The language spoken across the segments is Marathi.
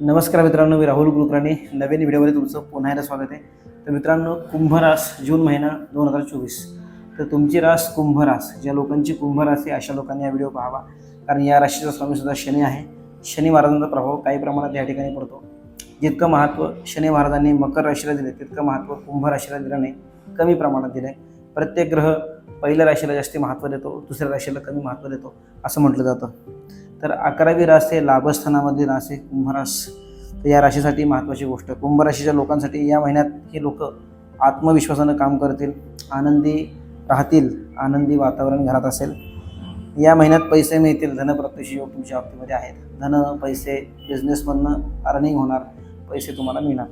नमस्कार मित्रांनो मी राहुल कुलकर्णी नवीन व्हिडिओमध्ये तुमचं पुन्हा एकदा स्वागत आहे. तर मित्रांनो कुंभरास जून महिना दोन हजार चोवीस. तर तुमची रास कुंभरास ज्या लोकांची कुंभरास आहे अशा लोकांनी हा व्हिडिओ पाहावा. कारण या राशीचा स्वामी सुद्धा शनी आहे. शनी महाराजांचा प्रभाव काही प्रमाणात या ठिकाणी पडतो. जितकं महत्त्व शनी महाराजांनी मकर राशीला दिले तितकं महत्त्व कुंभ राशीला दिलं नाही. कमी प्रमाणात दिलं आहे प्रत्येक ग्रह पहिल्या राशीला जास्ती महत्त्व देतो दुसऱ्या राशीला कमी महत्त्व देतो असं म्हटलं जातं. तर अकरावी रास हे लाभस्थानामधली रास आहे कुंभरास. तर या राशीसाठी महत्त्वाची गोष्ट कुंभ राशीच्या लोकांसाठी या महिन्यात हे लोक आत्मविश्वासानं काम करतील आनंदी राहतील आनंदी वातावरण घरात असेल. या महिन्यात पैसे मिळतील धनप्राप्तीचे योग तुमच्या बाबतीमध्ये आहेत. धन पैसे बिझनेसमधनं अर्निंग होणार पैसे तुम्हाला मिळणार.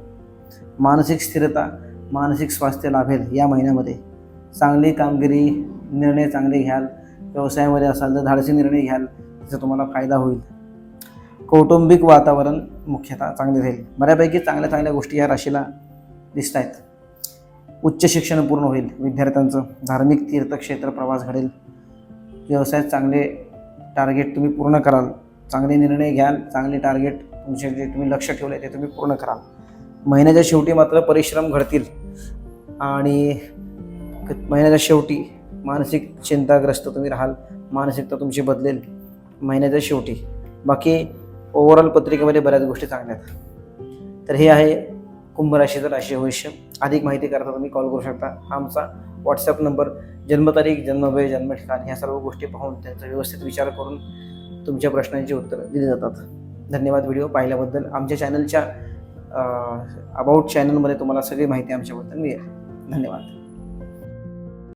मानसिक स्थिरता मानसिक स्वास्थ्य लाभेल या महिन्यामध्ये. चांगली कामगिरी निर्णय चांगले घ्याल व्यवसायामध्ये असाल तर धाडसी निर्णय घ्याल त्याचा तुम्हाला फायदा होईल. कौटुंबिक वातावरण मुख्यतः चांगले राहील. बऱ्यापैकी चांगल्या चांगल्या गोष्टी या राशीला दिसत आहेत उच्च शिक्षण पूर्ण होईल विद्यार्थ्यांचं. धार्मिक तीर्थक्षेत्र प्रवास घडेल. व्यवसायात चांगले टार्गेट तुम्ही पूर्ण कराल. चांगले निर्णय घ्याल चांगले टार्गेट तुमचे जे तुम्ही लक्ष ठेवलं आहे ते तुम्ही पूर्ण कराल. महिन्याच्या शेवटी मात्र परिश्रम घडतील. आणि महिन्याच्या शेवटी मानसिक चिंताग्रस्त तुम्ही राहाल मानसिकता तुमची बदलेल महिन्याच्या शेवटी. बाकी ओव्हरऑल पत्रिकेमध्ये बऱ्याच गोष्टी चांगल्या आहेत. तर हे आहे कुंभ राशीचं राशी भविष्य. अधिक माहिती करता तुम्ही कॉल करू शकता. हा आमचा व्हॉट्सअप नंबर जन्मतारीख जन्मवेळ जन्म ठिकाण ह्या सर्व गोष्टी पाहून त्यांचा व्यवस्थित विचार करून तुमच्या प्रश्नांची उत्तरं दिली जातात. धन्यवाद व्हिडिओ पाहिल्याबद्दल. आमच्या चॅनलच्या अबाउट चॅनलमध्ये तुम्हाला सगळी माहिती आमच्याबद्दल मिळेल. धन्यवाद.